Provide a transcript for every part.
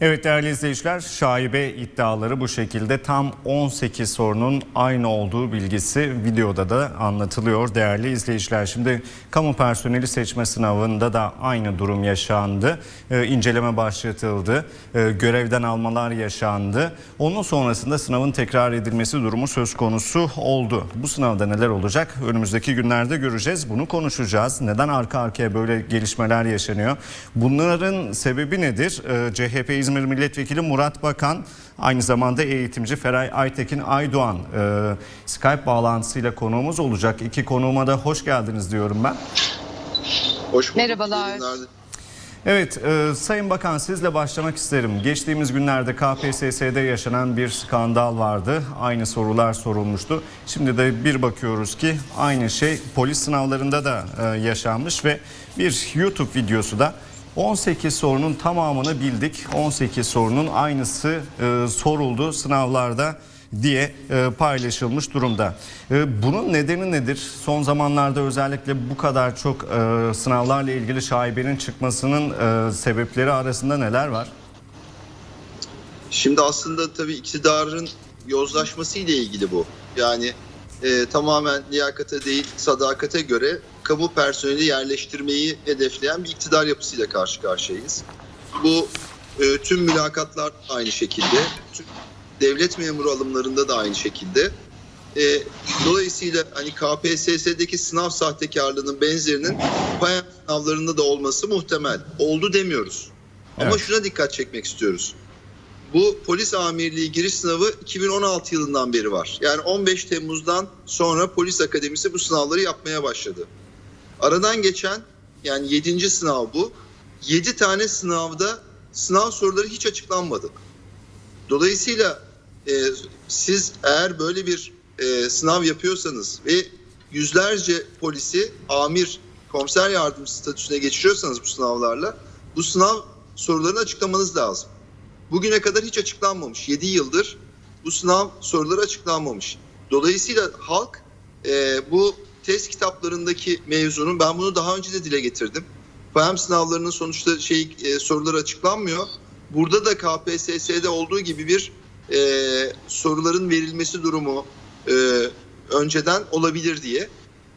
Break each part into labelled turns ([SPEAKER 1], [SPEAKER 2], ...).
[SPEAKER 1] Evet değerli izleyiciler şaibe iddiaları bu şekilde tam 18 sorunun aynı olduğu bilgisi videoda da anlatılıyor değerli izleyiciler. Şimdi kamu personeli seçme sınavında da aynı durum yaşandı. Ee, inceleme başlatıldı. Ee, görevden almalar yaşandı. Onun sonrasında sınavın tekrar edilmesi durumu söz konusu oldu. Bu sınavda neler olacak? Önümüzdeki günlerde göreceğiz. Bunu konuşacağız. Neden arka arkaya böyle gelişmeler yaşanıyor? Bunların sebebi nedir? Ee, CHP İzmir Milletvekili Murat Bakan aynı zamanda eğitimci Feray Aytekin Aydoğan e, Skype bağlantısıyla konuğumuz olacak. İki konuğuma da hoş geldiniz diyorum ben.
[SPEAKER 2] Hoş bulduk.
[SPEAKER 3] Merhabalar.
[SPEAKER 1] Evet e, Sayın Bakan sizle başlamak isterim. Geçtiğimiz günlerde KPSS'de yaşanan bir skandal vardı. Aynı sorular sorulmuştu. Şimdi de bir bakıyoruz ki aynı şey polis sınavlarında da e, yaşanmış ve bir YouTube videosu da 18 sorunun tamamını bildik. 18 sorunun aynısı e, soruldu sınavlarda diye e, paylaşılmış durumda. E, bunun nedeni nedir? Son zamanlarda özellikle bu kadar çok e, sınavlarla ilgili şaibenin çıkmasının e, sebepleri arasında neler var?
[SPEAKER 2] Şimdi aslında tabii iktidarın yozlaşması ile ilgili bu. Yani e, tamamen liyakate değil sadakate göre kamu personeli yerleştirmeyi hedefleyen bir iktidar yapısıyla karşı karşıyayız. Bu e, tüm mülakatlar aynı şekilde, tüm devlet memuru alımlarında da aynı şekilde. E, dolayısıyla hani KPSS'deki sınav sahtekarlığının benzerinin PAYA sınavlarında da olması muhtemel. Oldu demiyoruz. Ama
[SPEAKER 1] Evet.
[SPEAKER 2] şuna dikkat çekmek istiyoruz. Bu polis amirliği giriş sınavı 2016 yılından beri var. Yani 15 Temmuz'dan sonra polis akademisi bu sınavları yapmaya başladı. Aradan geçen yani 7. sınav bu. 7 tane sınavda sınav soruları hiç açıklanmadı. Dolayısıyla e, siz eğer böyle bir e, sınav yapıyorsanız ve yüzlerce polisi amir, komiser yardımcısı statüsüne geçiriyorsanız bu sınavlarla bu sınav sorularını açıklamanız lazım. Bugüne kadar hiç açıklanmamış. 7 yıldır bu sınav soruları açıklanmamış. Dolayısıyla halk e, bu test kitaplarındaki mevzunun ben bunu daha önce de dile getirdim. FAM sınavlarının sonuçta şey e, soruları açıklanmıyor. Burada da KPSS'de olduğu gibi bir e, soruların verilmesi durumu e, önceden olabilir diye.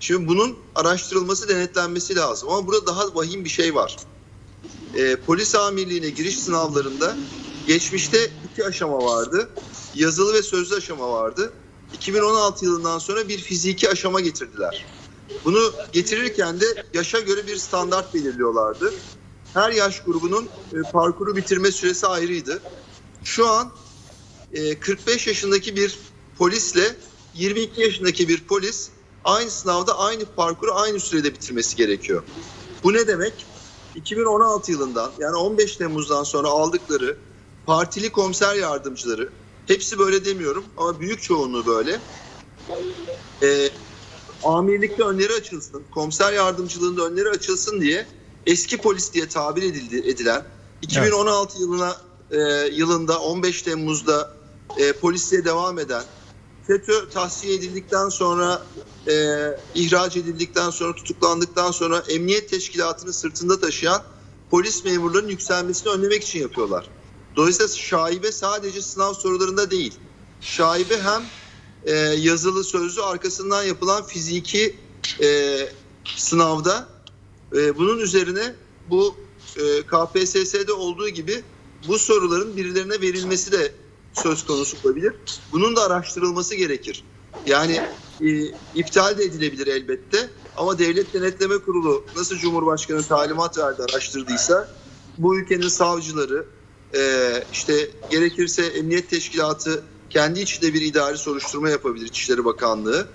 [SPEAKER 2] Şimdi bunun araştırılması, denetlenmesi lazım. Ama burada daha vahim bir şey var. E, polis amirliğine giriş sınavlarında geçmişte iki aşama vardı. Yazılı ve sözlü aşama vardı. 2016 yılından sonra bir fiziki aşama getirdiler. Bunu getirirken de yaşa göre bir standart belirliyorlardı. Her yaş grubunun e, parkuru bitirme süresi ayrıydı. Şu an e, 45 yaşındaki bir polisle 22 yaşındaki bir polis aynı sınavda aynı parkuru aynı sürede bitirmesi gerekiyor. Bu ne demek? 2016 yılından yani 15 Temmuz'dan sonra aldıkları partili komiser yardımcıları hepsi böyle demiyorum ama büyük çoğunluğu böyle. Ee, amirlikte önleri açılsın, komiser yardımcılığında önleri açılsın diye eski polis diye tabir edildi, edilen 2016 yılına e, yılında 15 Temmuz'da e, polisliğe devam eden FETÖ tahsiye edildikten sonra e, ihraç edildikten sonra tutuklandıktan sonra emniyet teşkilatını sırtında taşıyan polis memurlarının yükselmesini önlemek için yapıyorlar. Dolayısıyla şaibe sadece sınav sorularında değil. Şaibe hem e, yazılı sözlü arkasından yapılan fiziki e, sınavda e, bunun üzerine bu e, KPSS'de olduğu gibi bu soruların birilerine verilmesi de söz konusu olabilir. Bunun da araştırılması gerekir. Yani e, iptal de edilebilir elbette ama Devlet Denetleme Kurulu nasıl Cumhurbaşkanı talimat verdi araştırdıysa bu ülkenin savcıları e, işte gerekirse Emniyet Teşkilatı kendi içinde bir idari soruşturma yapabilir İçişleri Bakanlığı.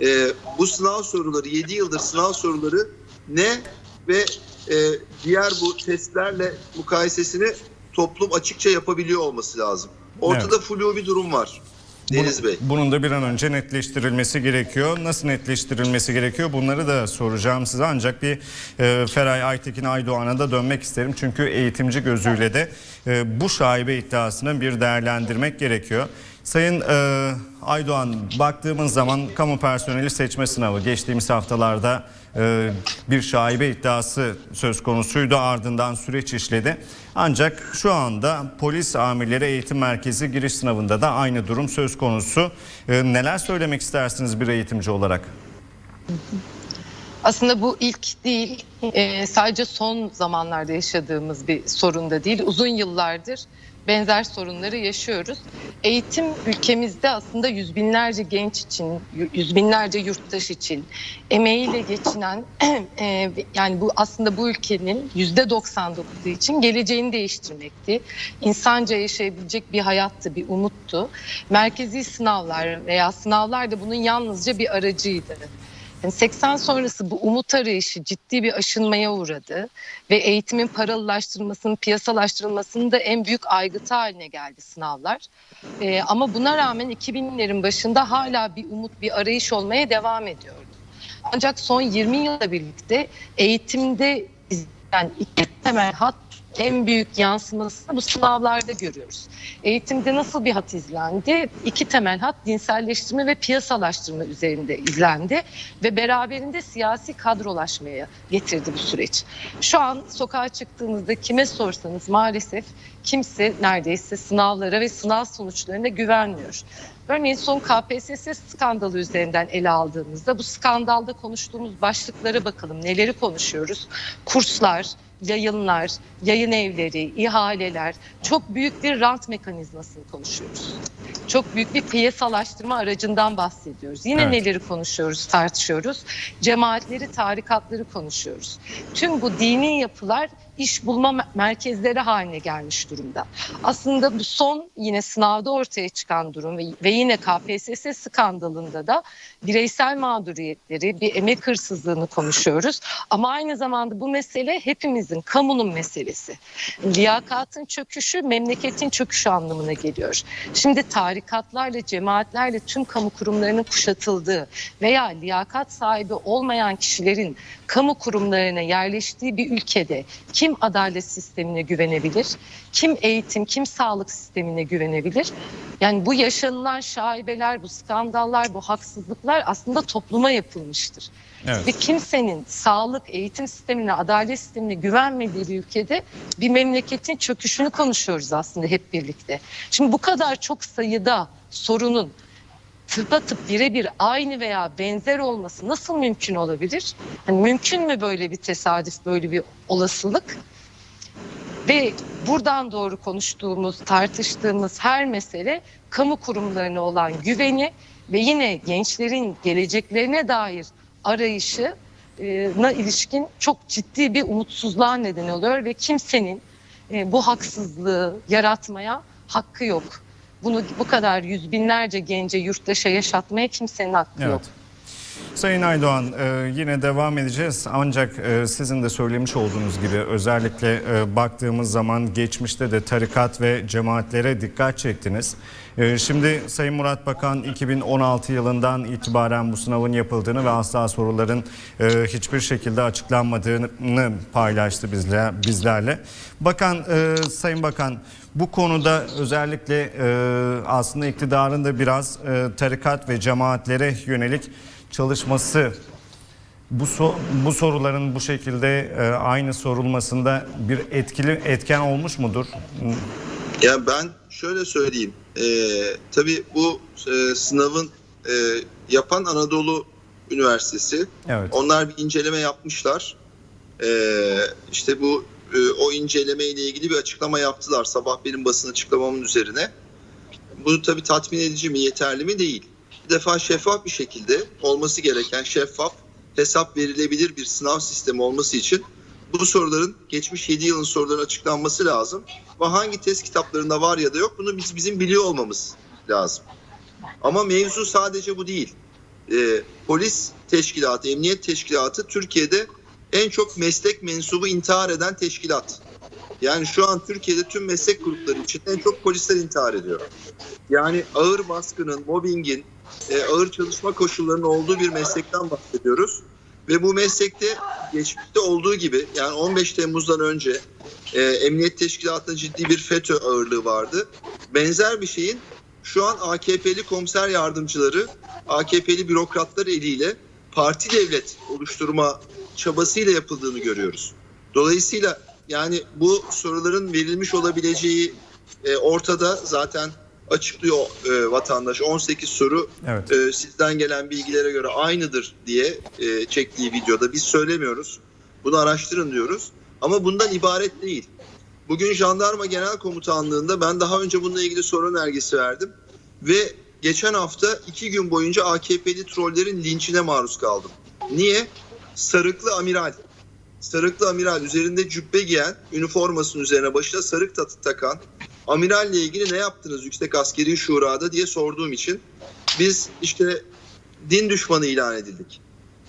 [SPEAKER 2] E, bu sınav soruları 7 yıldır sınav soruları ne ve e, diğer bu testlerle mukayesesini toplum açıkça yapabiliyor olması lazım. Ortada flu bir durum var. Deniz Bey.
[SPEAKER 1] Bunun da bir an önce netleştirilmesi gerekiyor. Nasıl netleştirilmesi gerekiyor? Bunları da soracağım size. Ancak bir e, Feray Aytekin Aydoğan'a da dönmek isterim. Çünkü eğitimci gözüyle de e, bu şaibe iddiasını bir değerlendirmek gerekiyor. Sayın e, Aydoğan baktığımız zaman kamu personeli seçme sınavı geçtiğimiz haftalarda bir şaibe iddiası söz konusuydu. Ardından süreç işledi. Ancak şu anda polis amirleri eğitim merkezi giriş sınavında da aynı durum söz konusu. E, neler söylemek istersiniz bir eğitimci olarak?
[SPEAKER 3] Aslında bu ilk değil, e, sadece son zamanlarda yaşadığımız bir sorun da değil. Uzun yıllardır benzer sorunları yaşıyoruz. Eğitim ülkemizde aslında yüz binlerce genç için, yüz binlerce yurttaş için emeğiyle geçinen, e, yani bu aslında bu ülkenin yüzde 99'u için geleceğini değiştirmekti. İnsanca yaşayabilecek bir hayattı, bir umuttu. Merkezi sınavlar veya sınavlar da bunun yalnızca bir aracıydı. Yani 80 sonrası bu umut arayışı ciddi bir aşınmaya uğradı ve eğitimin paralılaştırılmasının, piyasalaştırılmasının da en büyük aygıtı haline geldi sınavlar. Ee, ama buna rağmen 2000'lerin başında hala bir umut, bir arayış olmaya devam ediyordu. Ancak son 20 yılla birlikte eğitimde yani iki temel hat en büyük yansımasını bu sınavlarda görüyoruz. Eğitimde nasıl bir hat izlendi? İki temel hat dinselleştirme ve piyasalaştırma üzerinde izlendi ve beraberinde siyasi kadrolaşmaya getirdi bu süreç. Şu an sokağa çıktığınızda kime sorsanız maalesef kimse neredeyse sınavlara ve sınav sonuçlarına güvenmiyor. Örneğin son KPSS skandalı üzerinden ele aldığımızda bu skandalda konuştuğumuz başlıklara bakalım. Neleri konuşuyoruz? Kurslar, yayınlar, yayın evleri, ihaleler çok büyük bir rant mekanizmasını konuşuyoruz. Çok büyük bir piyasalaştırma aracından bahsediyoruz. Yine
[SPEAKER 1] Evet.
[SPEAKER 3] neleri konuşuyoruz, tartışıyoruz? Cemaatleri, tarikatları konuşuyoruz. Tüm bu dini yapılar iş bulma me- merkezleri haline gelmiş durumda. Aslında bu son yine sınavda ortaya çıkan durum ve yine KPSS skandalında da bireysel mağduriyetleri, bir emek hırsızlığını konuşuyoruz. Ama aynı zamanda bu mesele hepimizin, kamunun meselesi. Liyakatın çöküşü, memleketin çöküşü anlamına geliyor. Şimdi tarikatlarla, cemaatlerle tüm kamu kurumlarının kuşatıldığı veya liyakat sahibi olmayan kişilerin kamu kurumlarına yerleştiği bir ülkede kim adalet sistemine güvenebilir? Kim eğitim, kim sağlık sistemine güvenebilir? Yani bu yaşanılan şaibeler, bu skandallar, bu haksızlıklar aslında topluma yapılmıştır.
[SPEAKER 1] Evet.
[SPEAKER 3] Ve kimsenin sağlık, eğitim sistemine, adalet sistemine güvenmediği bir ülkede bir memleketin çöküşünü konuşuyoruz aslında hep birlikte. Şimdi bu kadar çok sayıda sorunun tıpatıp birebir aynı veya benzer olması nasıl mümkün olabilir? Hani mümkün mü böyle bir tesadüf, böyle bir olasılık? Ve buradan doğru konuştuğumuz, tartıştığımız her mesele kamu kurumlarına olan güveni ve yine gençlerin geleceklerine dair arayışı e, na ilişkin çok ciddi bir umutsuzluğa neden oluyor ve kimsenin e, bu haksızlığı yaratmaya hakkı yok. Bunu bu kadar yüz binlerce gence yurttaşa yaşatmaya kimsenin hakkı yok.
[SPEAKER 1] Evet. Sayın Aydoğan e, yine devam edeceğiz ancak e, sizin de söylemiş olduğunuz gibi özellikle e, baktığımız zaman geçmişte de tarikat ve cemaatlere dikkat çektiniz. Şimdi Sayın Murat Bakan 2016 yılından itibaren bu sınavın yapıldığını ve asla soruların hiçbir şekilde açıklanmadığını paylaştı bizle, bizlerle. Bakan, Sayın Bakan bu konuda özellikle e, aslında iktidarın da biraz e, tarikat ve cemaatlere yönelik çalışması bu so- bu soruların bu şekilde e, aynı sorulmasında bir etkili etken olmuş mudur?
[SPEAKER 2] Ya ben şöyle söyleyeyim. Ee, tabii bu e, sınavın e, yapan Anadolu Üniversitesi.
[SPEAKER 1] Evet.
[SPEAKER 2] Onlar bir inceleme yapmışlar. Ee, işte bu e, o inceleme ile ilgili bir açıklama yaptılar sabah benim basın açıklamamın üzerine. Bu tabii tatmin edici mi, yeterli mi değil. Bir defa şeffaf bir şekilde olması gereken şeffaf, hesap verilebilir bir sınav sistemi olması için bu soruların geçmiş 7 yılın sorularının açıklanması lazım. Ve hangi test kitaplarında var ya da yok bunu biz bizim biliyor olmamız lazım. Ama mevzu sadece bu değil. Ee, polis teşkilatı, emniyet teşkilatı Türkiye'de en çok meslek mensubu intihar eden teşkilat. Yani şu an Türkiye'de tüm meslek grupları için en çok polisler intihar ediyor. Yani ağır baskının, mobbingin, e, ağır çalışma koşullarının olduğu bir meslekten bahsediyoruz. Ve bu meslekte geçmişte olduğu gibi yani 15 Temmuz'dan önce e, emniyet teşkilatında ciddi bir FETÖ ağırlığı vardı. Benzer bir şeyin şu an AKP'li komiser yardımcıları, AKP'li bürokratlar eliyle parti devlet oluşturma çabasıyla yapıldığını görüyoruz. Dolayısıyla yani bu soruların verilmiş olabileceği e, ortada zaten açıklıyor e, vatandaş 18 soru
[SPEAKER 1] Evet.
[SPEAKER 2] e, sizden gelen bilgilere göre aynıdır diye e, çektiği videoda biz söylemiyoruz. Bunu araştırın diyoruz. Ama bundan ibaret değil. Bugün Jandarma Genel Komutanlığı'nda ben daha önce bununla ilgili soru önergesi verdim. Ve geçen hafta iki gün boyunca AKP'li trollerin linçine maruz kaldım. Niye? Sarıklı amiral. Sarıklı amiral üzerinde cübbe giyen, üniformasının üzerine başına sarık tatı takan, amiralle ilgili ne yaptınız Yüksek Askeri Şura'da diye sorduğum için biz işte din düşmanı ilan edildik.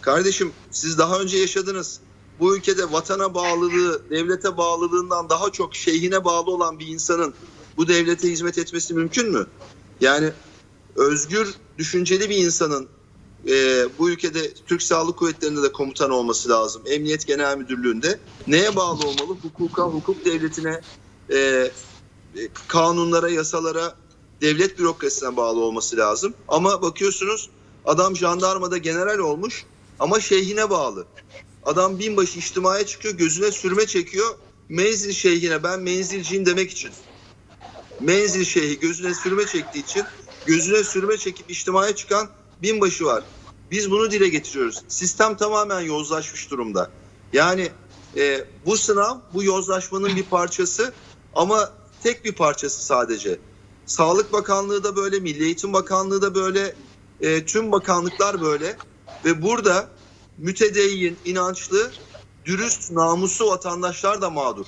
[SPEAKER 2] Kardeşim siz daha önce yaşadınız. Bu ülkede vatana bağlılığı, devlete bağlılığından daha çok şeyhine bağlı olan bir insanın bu devlete hizmet etmesi mümkün mü? Yani özgür, düşünceli bir insanın e, bu ülkede Türk Silahlı Kuvvetleri'nde de komutan olması lazım. Emniyet Genel Müdürlüğü'nde. Neye bağlı olmalı? Hukuka, hukuk devletine, e, e, kanunlara, yasalara, devlet bürokrasisine bağlı olması lazım. Ama bakıyorsunuz adam jandarmada general olmuş ama şeyhine bağlı. Adam binbaşı içtimaya çıkıyor, gözüne sürme çekiyor. Menzil şeyhine ben menzilciyim demek için. Menzil şeyhi gözüne sürme çektiği için gözüne sürme çekip içtimaya çıkan binbaşı var. Biz bunu dile getiriyoruz. Sistem tamamen yozlaşmış durumda. Yani e, bu sınav bu yozlaşmanın bir parçası ama tek bir parçası sadece. Sağlık Bakanlığı da böyle, Milli Eğitim Bakanlığı da böyle, e, tüm bakanlıklar böyle ve burada mütedeyyin, inançlı, dürüst, namuslu vatandaşlar da mağdur.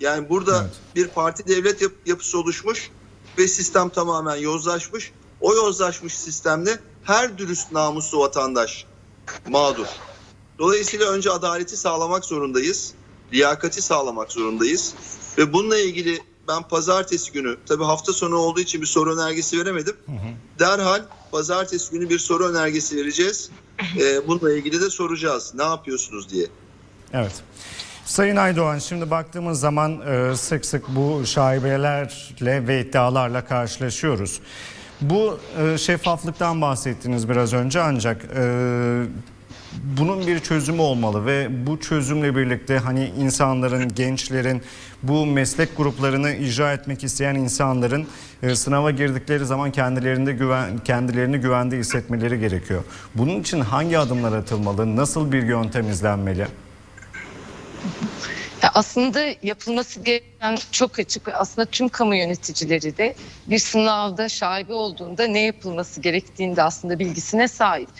[SPEAKER 2] Yani burada
[SPEAKER 1] Evet.
[SPEAKER 2] bir parti devlet yap- yapısı oluşmuş ve sistem tamamen yozlaşmış. O yozlaşmış sistemde her dürüst, namuslu vatandaş mağdur. Dolayısıyla önce adaleti sağlamak zorundayız. Liyakati sağlamak zorundayız. Ve bununla ilgili ben pazartesi günü, tabii hafta sonu olduğu için bir soru önergesi veremedim. Derhal pazartesi günü bir soru önergesi vereceğiz. Ee, bununla ilgili de soracağız. Ne yapıyorsunuz diye.
[SPEAKER 1] Evet. Sayın Aydoğan şimdi baktığımız zaman e, sık sık bu şaibelerle ve iddialarla karşılaşıyoruz. Bu e, şeffaflıktan bahsettiniz biraz önce ancak e, bunun bir çözümü olmalı ve bu çözümle birlikte hani insanların, gençlerin, bu meslek gruplarını icra etmek isteyen insanların e, sınava girdikleri zaman kendilerinde güven, kendilerini güvende hissetmeleri gerekiyor. Bunun için hangi adımlar atılmalı, nasıl bir yöntem izlenmeli?
[SPEAKER 3] Ya aslında yapılması gereken çok açık ve aslında tüm kamu yöneticileri de bir sınavda şaibe olduğunda ne yapılması gerektiğinde aslında bilgisine sahip.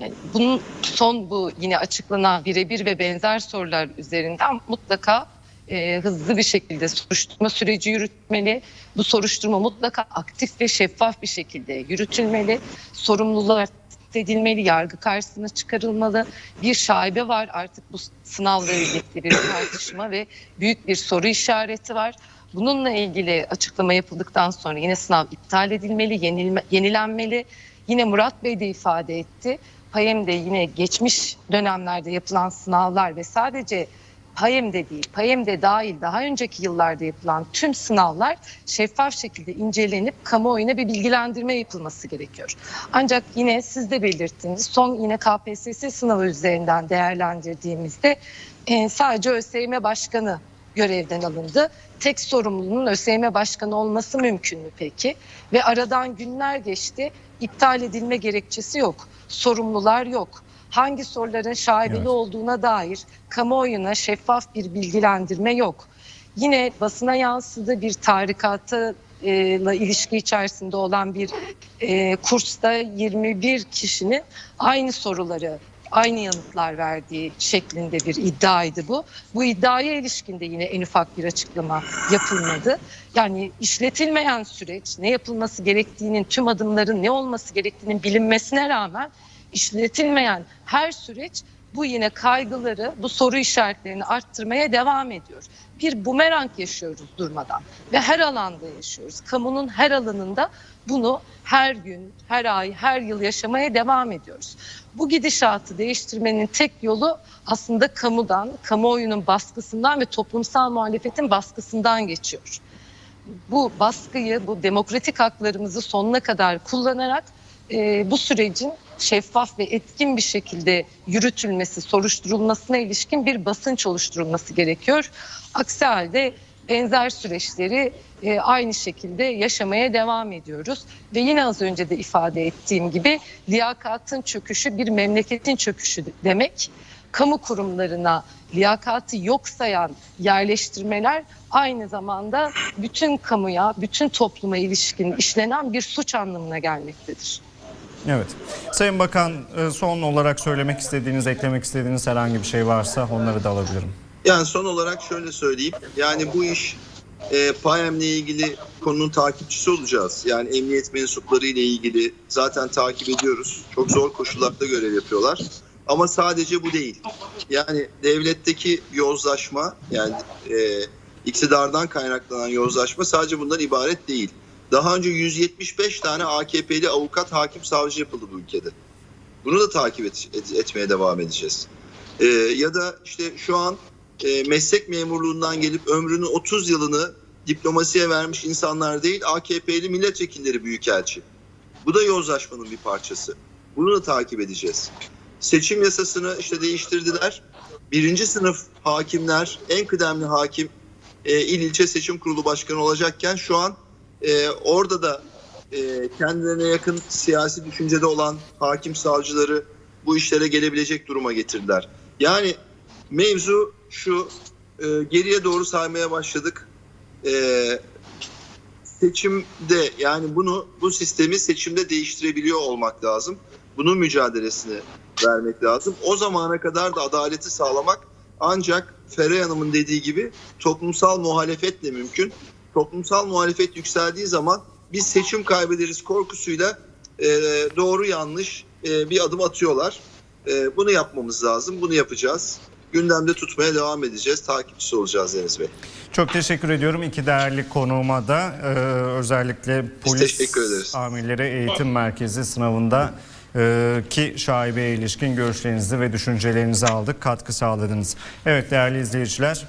[SPEAKER 3] Yani bunun son bu yine açıklanan birebir ve benzer sorular üzerinden mutlaka e, hızlı bir şekilde soruşturma süreci yürütmeli. Bu soruşturma mutlaka aktif ve şeffaf bir şekilde yürütülmeli. Sorumlular edilmeli, yargı karşısına çıkarılmalı. Bir şaibe var artık bu sınavla ilgili bir tartışma ve büyük bir soru işareti var. Bununla ilgili açıklama yapıldıktan sonra yine sınav iptal edilmeli, yenilme, yenilenmeli. Yine Murat Bey de ifade etti. PAYEM'de yine geçmiş dönemlerde yapılan sınavlar ve sadece PAYEM'de değil, PAYEM'de dahil daha önceki yıllarda yapılan tüm sınavlar şeffaf şekilde incelenip kamuoyuna bir bilgilendirme yapılması gerekiyor. Ancak yine siz de belirttiniz son yine KPSS sınavı üzerinden değerlendirdiğimizde e, sadece ÖSYM Başkanı görevden alındı. Tek sorumlunun ÖSYM Başkanı olması mümkün mü peki? Ve aradan günler geçti. iptal edilme gerekçesi yok. Sorumlular yok. Hangi soruların şaibeli
[SPEAKER 1] Evet.
[SPEAKER 3] olduğuna dair kamuoyuna şeffaf bir bilgilendirme yok. Yine basına yansıdı bir tarikata e, ile ilişki içerisinde olan bir e, kursta 21 kişinin aynı soruları aynı yanıtlar verdiği şeklinde bir iddiaydı bu. Bu iddiaya ilişkin de yine en ufak bir açıklama yapılmadı. Yani işletilmeyen süreç ne yapılması gerektiğinin tüm adımların ne olması gerektiğinin bilinmesine rağmen işletilmeyen her süreç bu yine kaygıları, bu soru işaretlerini arttırmaya devam ediyor. Bir bumerang yaşıyoruz durmadan ve her alanda yaşıyoruz. Kamunun her alanında bunu her gün, her ay, her yıl yaşamaya devam ediyoruz. Bu gidişatı değiştirmenin tek yolu aslında kamudan, kamuoyunun baskısından ve toplumsal muhalefetin baskısından geçiyor. Bu baskıyı, bu demokratik haklarımızı sonuna kadar kullanarak e, bu sürecin şeffaf ve etkin bir şekilde yürütülmesi, soruşturulmasına ilişkin bir basınç oluşturulması gerekiyor. Aksi halde benzer süreçleri e, aynı şekilde yaşamaya devam ediyoruz. Ve yine az önce de ifade ettiğim gibi liyakatın çöküşü bir memleketin çöküşü demek. Kamu kurumlarına liyakatı yok sayan yerleştirmeler aynı zamanda bütün kamuya, bütün topluma ilişkin işlenen bir suç anlamına gelmektedir.
[SPEAKER 1] Evet. Sayın Bakan e, son olarak söylemek istediğiniz, eklemek istediğiniz herhangi bir şey varsa onları da alabilirim.
[SPEAKER 2] Yani son olarak şöyle söyleyeyim. Yani bu iş e, PAEM'le ilgili konunun takipçisi olacağız. Yani emniyet mensupları ile ilgili zaten takip ediyoruz. Çok zor koşullarda görev yapıyorlar. Ama sadece bu değil. Yani devletteki yozlaşma yani e, iktidardan kaynaklanan yozlaşma sadece bundan ibaret değil. Daha önce 175 tane AKP'li avukat, hakim, savcı yapıldı bu ülkede. Bunu da takip et- et- etmeye devam edeceğiz. E, ya da işte şu an e, meslek memurluğundan gelip ömrünün 30 yılını diplomasiye vermiş insanlar değil AKP'li milletvekilleri büyükelçi. Bu da yozlaşmanın bir parçası. Bunu da takip edeceğiz. Seçim yasasını işte değiştirdiler. Birinci sınıf hakimler, en kıdemli hakim e, il ilçe seçim kurulu başkanı olacakken şu an e, orada da e, kendilerine yakın siyasi düşüncede olan hakim savcıları bu işlere gelebilecek duruma getirdiler. Yani mevzu şu e, geriye doğru saymaya başladık. E, seçimde yani bunu bu sistemi seçimde değiştirebiliyor olmak lazım. Bunun mücadelesini vermek lazım. O zamana kadar da adaleti sağlamak ancak Feray Hanım'ın dediği gibi toplumsal muhalefetle mümkün. Toplumsal muhalefet yükseldiği zaman biz seçim kaybederiz korkusuyla e, doğru yanlış e, bir adım atıyorlar. E, bunu yapmamız lazım. Bunu yapacağız. Gündemde tutmaya devam edeceğiz. Takipçisi olacağız Deniz Bey.
[SPEAKER 1] Çok teşekkür ediyorum iki değerli konuğuma da e, özellikle polis amirleri eğitim merkezi sınavında e, ki şaibeye ilişkin görüşlerinizi ve düşüncelerinizi aldık, katkı sağladınız. Evet değerli izleyiciler